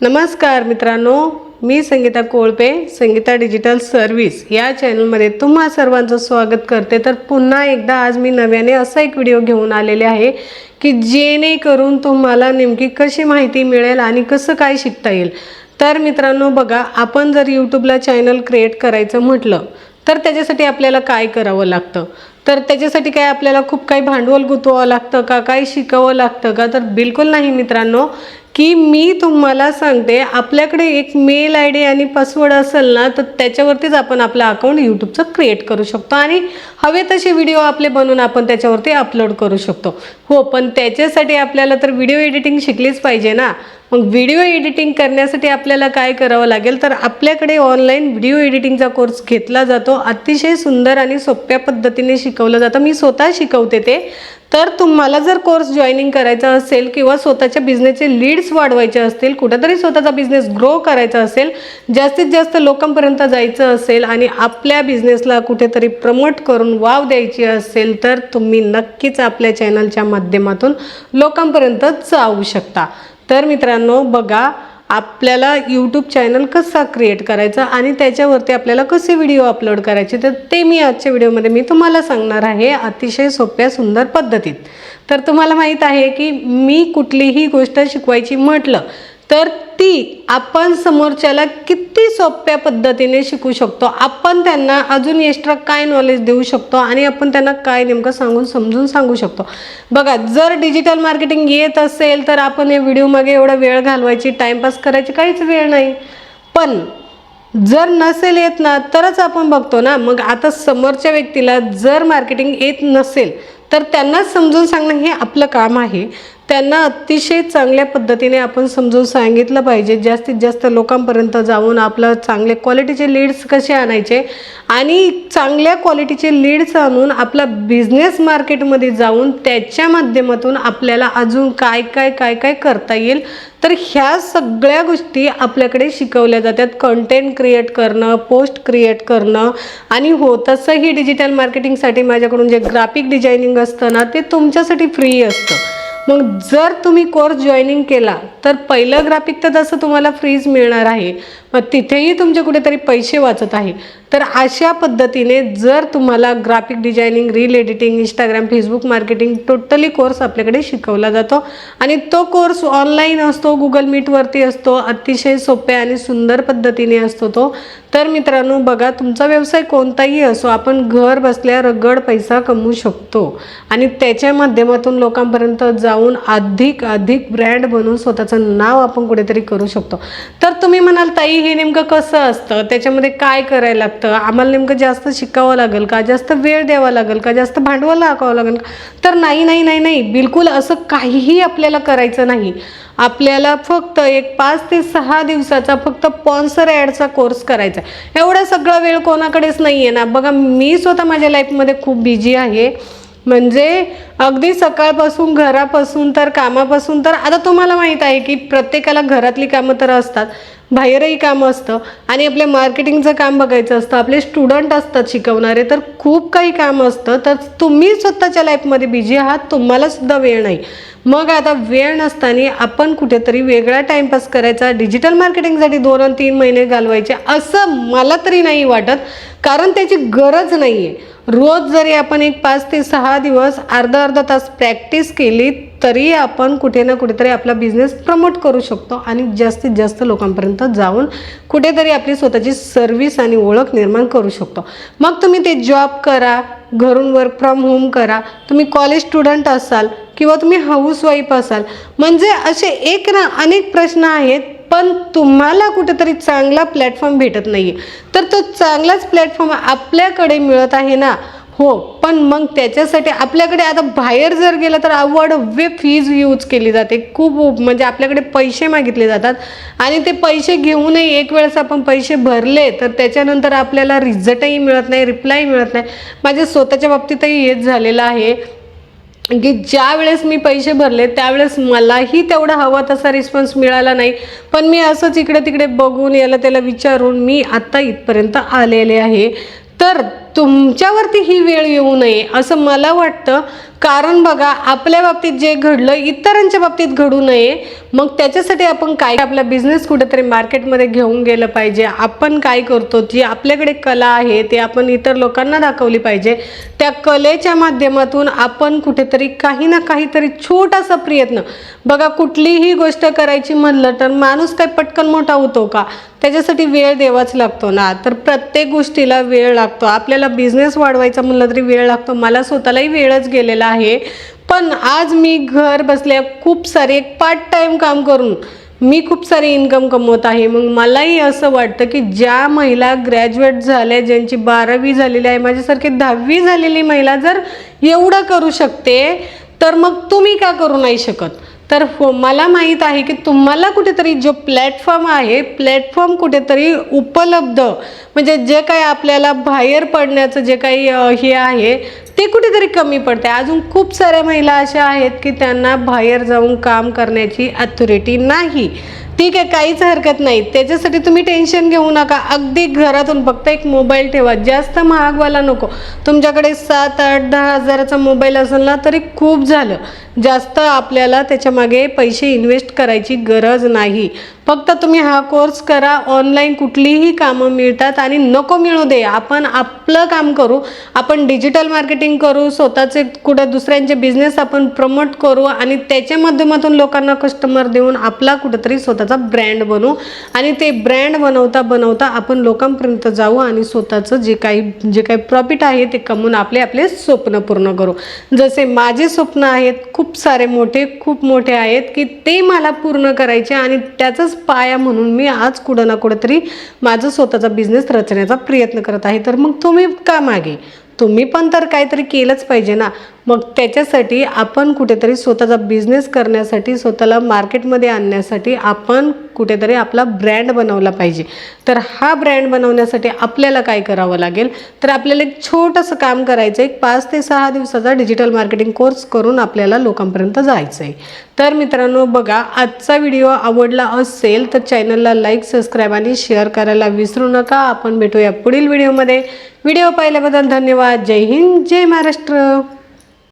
नमस्कार मित्रांनो मी संगीता कोळपे संगीता डिजिटल सर्व्हिस या चॅनलमध्ये तुम्हा सर्वांचं स्वागत करते. तर पुन्हा एकदा आज मी नव्याने असा एक व्हिडिओ घेऊन आलेले आहे की जेणेकरून तुम्हाला नेमकी कशी माहिती मिळेल आणि कसं काय शिकता येईल. तर मित्रांनो बघा आपण जर यूट्यूबला चॅनल क्रिएट करायचं म्हटलं तर त्याच्यासाठी आपल्याला काय करावं लागतं? तर त्याच्यासाठी काय आपल्याला खूप काही भांडवल गुंतवावं लागतं का? काही शिकावं लागतं का? तर बिलकुल नाही मित्रांनो. की मी तुम्हाला सांगते आपल्याकडे एक मेल आय डी आणि पासवर्ड असेल ना तर त्याच्यावरतीच आपण आपलं अकाउंट यूट्यूबचं क्रिएट करू शकतो आणि हवे तसे व्हिडिओ आपले बनवून आपण त्याच्यावरती अपलोड करू शकतो. हो पण त्याच्यासाठी आपल्याला तर व्हिडिओ एडिटिंग शिकलीच पाहिजे ना. मग व्हिडिओ एडिटिंग करण्यासाठी आपल्याला काय करावं लागेल? तर आपल्याकडे ऑनलाईन व्हिडिओ एडिटिंगचा कोर्स घेतला जातो. अतिशय सुंदर आणि सोप्या पद्धतीने शिकवलं जातं. मी स्वतः शिकवते ते. तर तुम्हाला जर कोर्स जॉईनिंग करायचा असेल किंवा स्वतःच्या बिझनेसचे लीड्स वाढवायचे असतील कुठंतरी स्वतःचा बिझनेस ग्रो करायचा असेल जास्तीत जास्त लोकांपर्यंत जायचं असेल आणि आपल्या बिझनेसला कुठेतरी प्रमोट करून वाव द्यायची असेल तर तुम्ही नक्कीच आपल्या चॅनलच्या माध्यमातून लोकांपर्यंत जाऊ शकता. तर मित्रांनो बघा आपल्याला यूट्यूब चॅनल कसा क्रिएट करायचा आणि त्याच्यावरती आपल्याला कसे व्हिडिओ अपलोड करायचे तर ते मी आजच्या व्हिडिओमध्ये मी तुम्हाला सांगणार आहे अतिशय सोप्या सुंदर पद्धतीत. तर तुम्हाला माहीत आहे की मी कुठलीही गोष्ट शिकवायची म्हटलं तर ती आपण समोरच्याला किती सोप्या पद्धतीने शिकू शकतो. आपण त्यांना अजून एक्स्ट्रा काय नॉलेज देऊ शकतो आणि आपण त्यांना काय नेमकं सांगून समजून सांगू शकतो. बघा जर डिजिटल मार्केटिंग येत असेल तर आपण या व्हिडिओमागे एवढा वेळ घालवायची टाईमपास करायची काहीच वेळ नाही. पण जर नसेल येत ना तरच आपण बघतो ना. मग आता समोरच्या व्यक्तीला जर मार्केटिंग येत नसेल तर त्यांना समजून सांगणं हे आपलं काम आहे. त्यांना अतिशय चांगल्या पद्धतीने आपण समजून सांगितलं पाहिजे. जास्तीत जास्त लोकांपर्यंत जाऊन आपलं चांगले क्वालिटीचे लीड्स कसे आणायचे आणि चांगल्या क्वालिटीचे लीड्स आणून आपला बिझनेस मार्केटमध्ये जाऊन त्याच्या माध्यमातून आपल्याला अजून काय काय काय काय करता येईल? तर ह्या सगळ्या गोष्टी आपल्याकडे शिकवल्या जातात. कंटेंट क्रिएट करणं पोस्ट क्रिएट करणं आणि हो तसंही डिजिटल मार्केटिंगसाठी माझ्याकडून जे ग्राफिक डिझायनिंग असतं ना ते तुमच्यासाठी फ्री असतं. मग जर तुम्ही कोर्स जॉईनिंग केला तर पहिलं ग्राफिक तर तसं तुम्हाला फ्रीज मिळणार आहे. मग तिथेही तुमचे कुठेतरी पैसे वाचत आहे. तर अशा पद्धतीने जर तुम्हाला graphic designing reel editing Instagram Facebook marketing totally course आपल्याकडे शिकवला जातो. आणि तो कोर्स ऑनलाईन असतो गुगल मीटवरती असतो अतिशय सोप्या आणि सुंदर पद्धतीने असतो तो. तर मित्रांनो बघा तुमचा व्यवसाय कोणताही असो आपण घर बसल्या रगड पैसा कमवू शकतो. आणि त्याच्या माध्यमातून लोकांपर्यंत जाऊन अधिक अधिक ब्रँड बनवून स्वतःचं नाव आपण कुठेतरी करू शकतो. तर तुम्ही म्हणाल ताई हे नेमकं कसं असतं? त्याच्यामध्ये काय करायला लागतं? आम्हाला नेमकं जास्त शिकावं लागेल का? जास्त वेळ द्यावा लागेल का? जास्त भांडवल टाकावं लागेल का? तर नाही नाही नाही नाही. बिलकुल असं काहीही आपल्याला करायचं नाही. आपल्याला फक्त एक पाच ते सहा दिवसाचा फक्त पॉन्सर ॲडचा कोर्स करायचा आहे. एवढा सगळा वेळ कोणाकडेच नाही आहे ना. बघा मी स्वतः माझ्या लाईफमध्ये खूप बिझी आहे. म्हणजे अगदी सकाळपासून घरापासून तर कामापासून तर आता तुम्हाला माहीत आहे की प्रत्येकाला घरातली कामं तर असतात. बाहेरही कामं असतं. आणि आपल्या मार्केटिंगचं काम बघायचं असतं. आपले स्टुडंट असतात शिकवणारे. तर खूप काही काम असतं. तर तुम्ही स्वतःच्या लाईफमध्ये बिझी आहात. तुम्हालासुद्धा वेळ नाही. मग आता वेळ नसताना आपण कुठेतरी वेगळा टाईमपास करायचा. डिजिटल मार्केटिंगसाठी दोन आणि तीन महिने घालवायचे असं मला तरी नाही वाटत. कारण त्याची गरज नाही आहे रोज जरी आपण एक पाच ते सहा दिवस अर्धा अर्धा तास प्रॅक्टिस केली तरी आपण कुठे ना कुठेतरी आपला बिझनेस प्रमोट करू शकतो आणि जास्तीत जास्त लोकांपर्यंत जाऊन कुठेतरी आपली स्वतःची सर्व्हिस आणि ओळख निर्माण करू शकतो. मग तुम्ही ते जॉब करा घरून वर्क फ्रॉम होम करा तुम्ही कॉलेज स्टुडंट असाल किंवा तुम्ही हाऊसवाईफ असाल म्हणजे असे एक ना अनेक प्रश्न आहेत पण तुम्हाला कुठेतरी चांगला प्लॅटफॉर्म भेटत नाही आहे तर तो चांगलाच प्लॅटफॉर्म आपल्याकडे मिळत आहे ना हो पण मग त्याच्यासाठी आपल्याकडे आता बाहेर जर गेलं तर अवडव्य फीज यूज केली जाते. खूप म्हणजे आपल्याकडे पैसे मागितले जातात. आणि ते पैसे घेऊनही एक वेळेस आपण पैसे भरले तर त्याच्यानंतर आपल्याला रिझल्टही मिळत नाही रिप्लाय मिळत नाही. माझ्या स्वतःच्या बाबतीतही हेच झालेलं आहे की ज्या वेळेस मी पैसे भरले त्यावेळेस मलाही तेवढा हवा तसा रिस्पॉन्स मिळाला नाही. पण मी असंच इकडे तिकडे बघून याला त्याला विचारून मी आत्ता इथपर्यंत आलेले आहे. तर तुमच्यावरती ही वेळ येऊ नये असं मला वाटतं. कारण बघा आपल्या बाबतीत जे घडलं इतरांच्या बाबतीत घडू नये. मग त्याच्यासाठी आपण काय आपला बिझनेस कुठेतरी मार्केटमध्ये घेऊन गेलं पाहिजे. आपण काय करतो? जी आपल्याकडे कला आहे ते आपण इतर लोकांना दाखवली पाहिजे. त्या कलेच्या माध्यमातून आपण कुठेतरी काही ना काहीतरी छोटासा प्रयत्न. बघा कुठलीही गोष्ट करायची म्हणलं तर माणूस काय पटकन मोठा होतो का? त्याच्यासाठी वेळ द्यावाच लागतो ना. तर प्रत्येक गोष्टीला वेळ लागतो. आपल्याला बिझनेस वाढवायचा म्हणलं तरी वेळ लागतो. मला स्वतःलाही वेळच गेलेला आहे. पण आज मी घर बसल्या खूप सारे पार्ट टाईम काम करून मी खूप सारी इन्कम कमवत आहे. मग मलाही असं वाटतं की ज्या महिला ग्रॅज्युएट झाल्या ज्यांची बारावी झालेली आहे माझ्यासारखी दहावी झालेली महिला जर एवढं करू शकते तर मग तुम्ही का करू नाही शकत? तर हो मला माहीत आहे की तुम्हाला कुठेतरी जो प्लॅटफॉर्म आहे प्लॅटफॉर्म कुठेतरी उपलब्ध म्हणजे जे काही आपल्याला बाहेर पडण्याचं जे काही हे आहे ते कुठेतरी कमी पडते अजून खूप साऱ्या महिला अशा आहेत की त्यांना बाहेर जाऊन काम करण्याची अथॉरिटी नाही. ठीक आहे काहीच हरकत नाही. त्याच्यासाठी तुम्ही टेन्शन घेऊ नका. अगदी घरातून फक्त एक मोबाईल ठेवा. जास्त महागवाला नको. तुमच्याकडे सात आठ दहा हजाराचा मोबाईल असेल ना तरी खूप झालं. जास्त आपल्याला त्याच्यामागे पैसे इन्व्हेस्ट करायची गरज नाही. फक्त तुम्ही हा कोर्स करा. ऑनलाईन कुठलीही कामं मिळतात आणि नको मिळू दे. आपण आपलं काम करू. आपण डिजिटल मार्केटिंग करू. स्वतःचे कुठं दुसऱ्यांचे बिझनेस आपण प्रमोट करू आणि त्याच्या माध्यमातून लोकांना कस्टमर देऊन आपला कुठंतरी स्वतःचा ब्रँड बनवू आणि ते ब्रँड बनवता बनवता आपण लोकांपर्यंत जाऊ आणि स्वतःचं जे काही जे काही प्रॉफिट आहे ते कमवून आपले आपले स्वप्न पूर्ण करू. जसे माझे स्वप्न आहेत खूप सारे मोठे खूप मोठे आहेत की ते मला पूर्ण करायचे आणि त्याचाच पाया म्हणून मी आज कुठं ना कुठंतरी माझं स्वतःचा बिझनेस रचण्याचा प्रयत्न करत आहे. तर मग तुम्ही का मागे? तुम्ही पण तर काहीतरी केलंच पाहिजे ना. मग त्याच्यासाठी आपण कुठेतरी स्वतःचा बिझनेस करण्यासाठी स्वतःला मार्केटमध्ये आणण्यासाठी आपण कुठेतरी आपला ब्रँड बनवला पाहिजे. तर हा ब्रँड बनवण्यासाठी आपल्याला काय करावं लागेल? तर आपल्याला एक छोटंसं काम करायचं आहे एक पाच ते सहा दिवसाचा डिजिटल मार्केटिंग कोर्स करून आपल्याला लोकांपर्यंत जायचं आहे तर मित्रांनो बघा आजचा व्हिडिओ आवडला असेल तर चॅनलला लाईक सबस्क्राईब आणि शेअर करायला विसरू नका. आपण भेटूया पुढील व्हिडिओमध्ये व्हिडिओ पाहिल्याबद्दल धन्यवाद. जय हिंद जय महाराष्ट्र.